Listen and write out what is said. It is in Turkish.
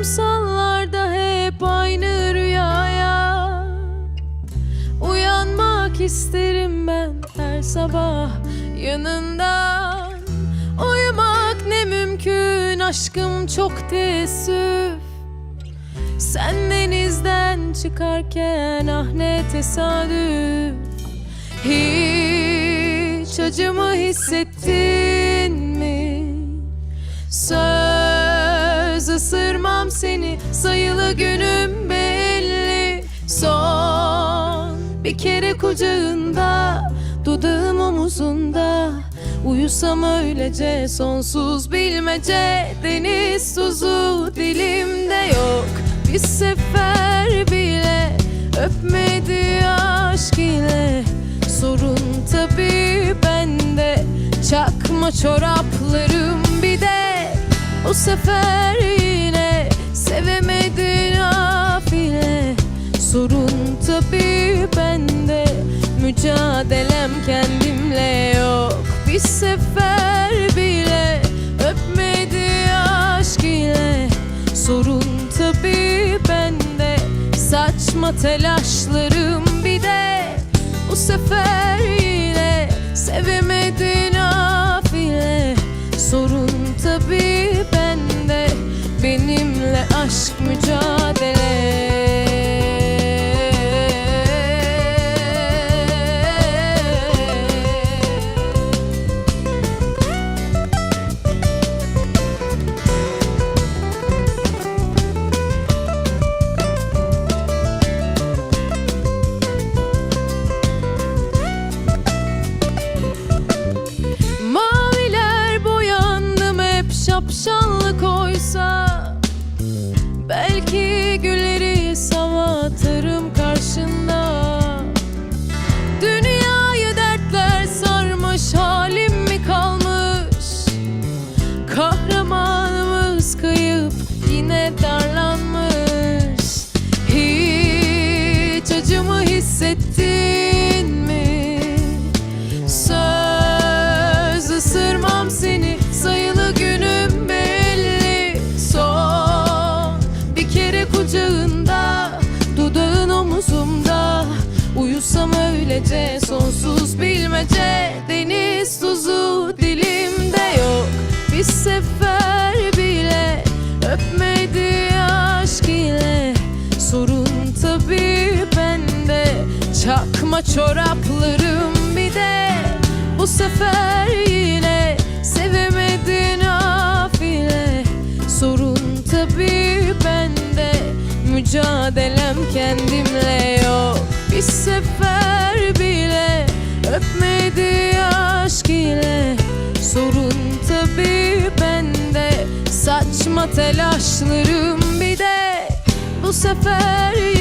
Kumsallarda hep aynı rüyaya. Uyanmak isterim ben her sabah yanından. Uyumak ne mümkün aşkım çok teessüf. Sen denizden çıkarken ah ne tesadüf. Hiç acımı hissettin günüm belli. Son bir kere kucağında dudağım omuzunda. Uyusam öylece sonsuz bilmece. Deniz tuzu dilimde yok. Bir sefer bile öpmedi aşk ile Sorun tabii bende. Çakma çoraplarım bir de. Bu sefer sevemedin afile. Sorun tabii bende. Mücadelem kendimle yok. Bir sefer bile öpmedi aşk ile. Sorun tabii bende. Saçma telaşlarım bir de. Bu sefer yine sevemedin hep şapşallık oysa Belki gülleri sama atarım karşında. Dünyayı dertler sarmış halim mi kalmış? Kahramanımız kayıp yine darlanmış. Hiç acımı hissettin Öylece sonsuz bilmece Deniz tuzu dilimde yok. Bir sefer bile öpmedi aşk ile. Sorun tabii bende. Çakma çoraplarım bir de. Bu sefer yine sevemedin afile. Sorun tabii bende. Mücadelem kendimle telaşlarım bir de Bu sefer